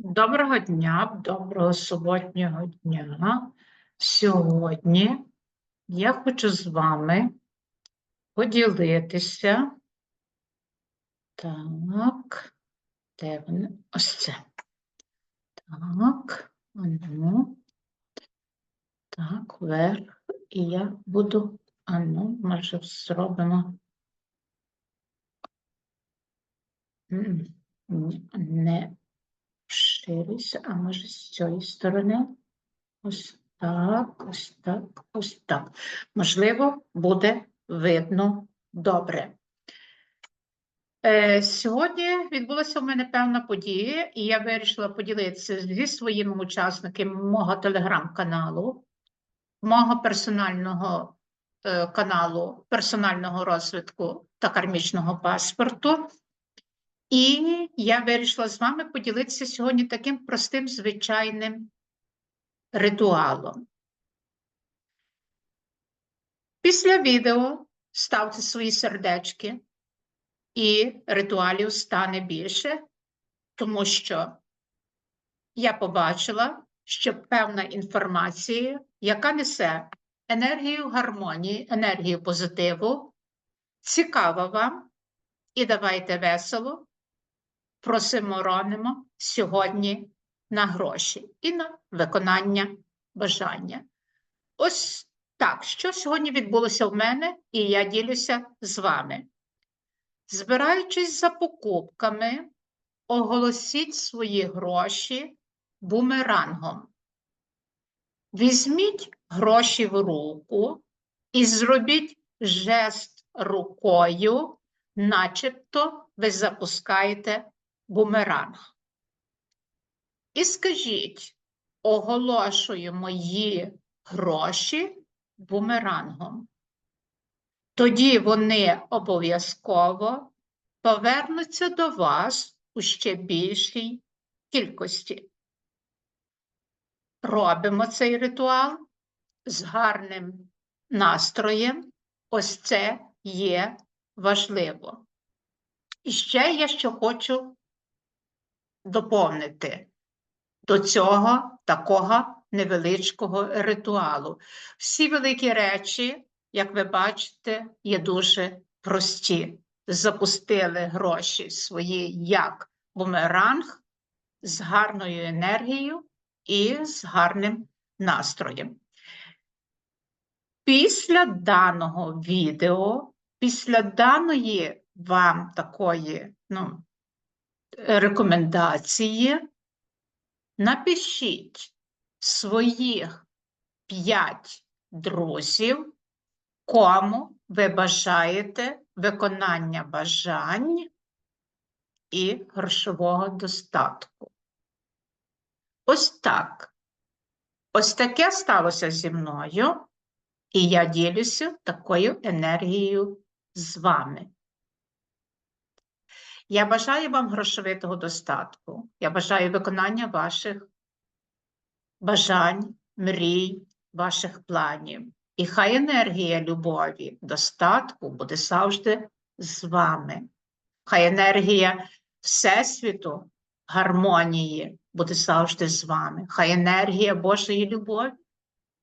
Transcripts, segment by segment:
Доброго дня, доброго суботнього дня. Сьогодні я хочу з вами поділитися. Так, де вони? Ось це. Так, ану. Так, вверх. І я буду, ану, може, зробимо. Не шириться, а може з цієї сторони. Ось так, ось так, ось так. Можливо, буде видно добре. Е, Сьогодні відбулася у мене певна подія, і я вирішила поділитися зі своїми учасниками мого телеграм-каналу, мого персонального е, каналу персонального розвитку та кармічного паспорту. І я вирішила з вами поділитися сьогодні таким простим звичайним ритуалом. Після відео ставте свої сердечки, і ритуалів стане більше, тому що я побачила, що певна інформація, яка несе енергію гармонії, енергію позитиву, цікава вам, і давайте весело просимо сьогодні на гроші і на виконання бажання. Ось так, що сьогодні відбулося в мене, і я ділюся з вами. Збираючись за покупками, оголосіть свої гроші бумерангом. Візьміть гроші в руку і зробіть жест рукою, начебто ви запускаєте бумеранг. І скажіть, оголошую мої гроші бумерангом. Тоді вони обов'язково повернуться до вас у ще більшій кількості. Робимо цей ритуал з гарним настроєм. Ось це є важливо. І ще я що хочу доповнити до цього такого невеличкого ритуалу. Всі великі речі, як ви бачите, є дуже прості. Запустили гроші свої як бумеранг з гарною енергією і з гарним настроєм. Після даного відео, після даної вам такої ну, рекомендації, напишіть своїх п'ять друзів, кому ви бажаєте виконання бажань і грошового достатку. Ось так. Ось таке сталося зі мною, і я ділюся такою енергією з вами. Я бажаю вам грошовитого достатку. Я бажаю виконання ваших бажань, мрій, ваших планів. І хай енергія любові, достатку буде завжди з вами. Хай енергія Всесвіту, гармонії буде завжди з вами. Хай енергія Божої любові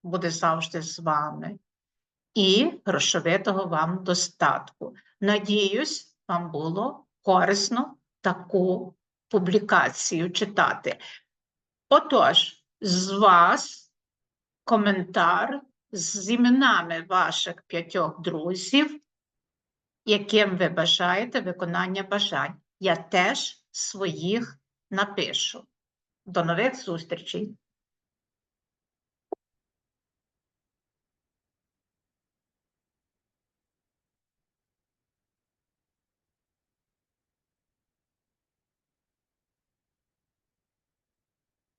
буде завжди з вами. І грошовитого вам достатку. Надіюсь, вам було корисно таку публікацію читати. Отож, з вас коментар з іменами ваших п'ятьох друзів, яким ви бажаєте виконання бажань. Я теж своїх напишу. До нових зустрічей!